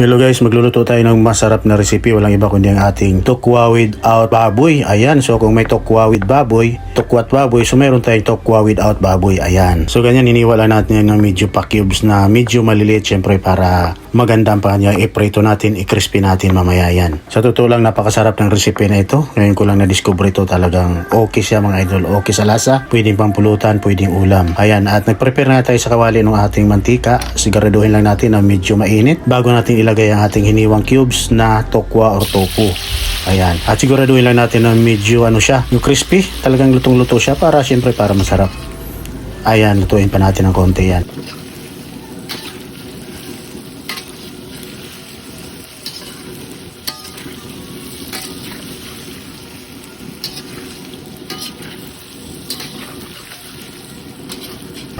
Hello guys, magluluto tayo ng masarap na recipe. Walang iba kundi ang ating tokwa without baboy. Ayan, so kung may tokwa with baboy, tokwat baboy, so meron tayong tokwa without baboy. Ayan. So ganyan, iniwala natin yan ng medyo pa cubes na medyo maliliit syempre para maganda pa niya. I-prito natin, i-crispy natin mamaya yan. Sa totoo lang, napakasarap ng recipe na ito. Ngayon ko lang na-discover ito talagang okay siya mga idol. Okay sa lasa, pwedeng pampulutan, pwedeng ulam. Ayan, at nag-prepare na tayo sa kawali ng ating mantika. Siguraduhin lang natin na medyo mainit bago natin ilagay ang ating hiniwang cubes na tokwa or tofu. Ayan. At siguraduhin lang natin na medyo ano siya, yung crispy. Talagang lutong-luto siya para syempre para masarap. Ayan, lutuin pa natin ng konti yan.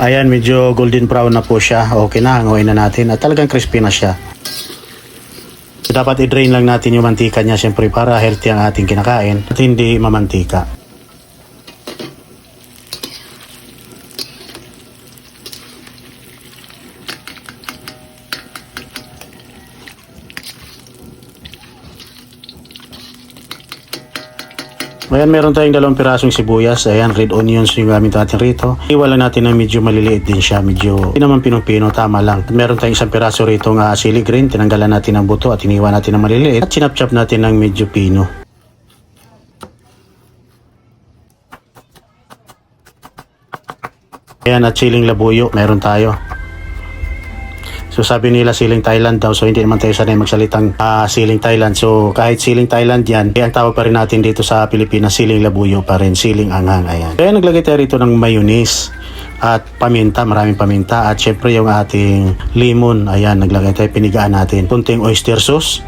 Ayan, medyo golden brown na po siya. Okay na, hanguin na natin. At talagang crispy na siya. Dapat i-drain lang natin yung mantika niya siyempre para healthy ang ating kinakain at hindi mamantika. Ayan, meron tayong dalawang pirasong sibuyas. Ayan, red onions yung gamit natin rito. Iwala natin na medyo maliliit din siya. Medyo, hindi naman pinong-pino, tama lang. Meron tayong isang piraso rito ng sili green. Tinanggalan natin ng buto at iniwan natin ng maliliit. At sinapchap natin ng medyo pino. Ayan, at siling labuyo, meron tayo. So sabi nila siling Thailand daw so hindi naman tayo sanay magsalitang ah, siling Thailand. So kahit siling Thailand yan, eh, ang tawag pa rin natin dito sa Pilipinas siling labuyo pa rin, siling anghang. Ayan. Kaya naglagay tayo rito ng mayonnaise at paminta, maraming paminta at syempre yung ating limon. Ayan, naglagay tayo pinigaan natin. Kunting oyster sauce.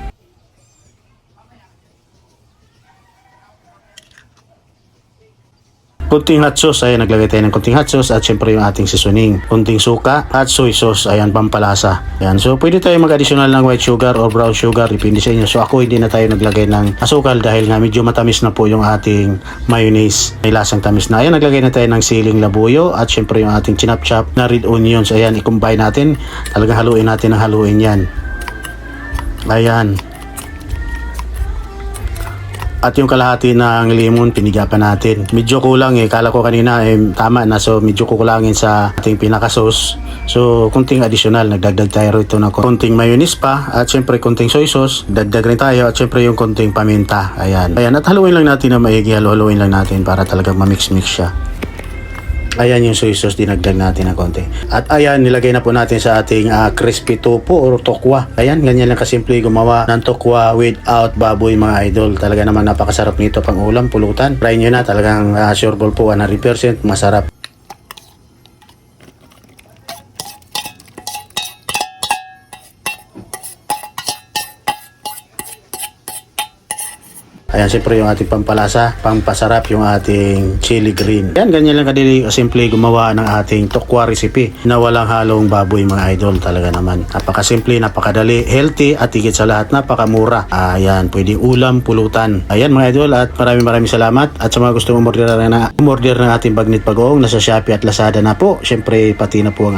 Kunting hot sauce, ayan, naglagay tayo ng kunting hot sauce at syempre yung ating seasoning. Kunting suka at soy sauce, ayan, pampalasa. Ayan, so pwede tayo mag-additional ng white sugar or brown sugar, depende sa inyo. So ako hindi na tayo naglagay ng asukal dahil nga medyo matamis na po yung ating mayonnaise. May lasang tamis na. Ayan, naglagay na tayo ng siling labuyo at syempre yung ating chinap-chop na red onions. Ayan, i-combine natin. Talagang haluin natin ng haluin yan. Ayan. At yung kalahati ng limon, piniga pa natin. Medyo kulang eh. Kala ko kanina eh, tama na. So, medyo kukulangin sa ating pinaka-sauce. So, kunting additional. Nagdagdag tayo rito ng kunting mayonnaise pa. At syempre, kunting soy sauce. Dagdag rin tayo. At syempre, yung kunting paminta. Ayan. Ayan. At haluin lang natin na maigi. Haluin lang natin para talagang mamix-mix siya. Ayan yung soy sauce, dinagdag natin ng konti. At ayan, nilagay na po natin sa ating ah, crispy tofu or tokwa. Ayan, ganyan lang kasimple gumawa ng tokwa without baboy mga idol. Talaga naman napakasarap nito pang ulam, pulutan. Try nyo na, talagang uh, sure po 100% masarap. Ayan, siyempre yung ating pampalasa, pampasarap yung ating chili green. Yan, ganyan lang kadili, simple gumawa ng ating tokwa recipe na walang halong baboy mga idol talaga naman. Napakasimple, napakadali, healthy at higit sa lahat, napakamura. Ayan, pwedeng ulam, pulutan. Ayan mga idol at maraming maraming salamat. At sa mga gustong umorder na, umorder ng ating Bagnit Pagong, nasa Shopee at Lazada na po. Siyempre, pati na po ang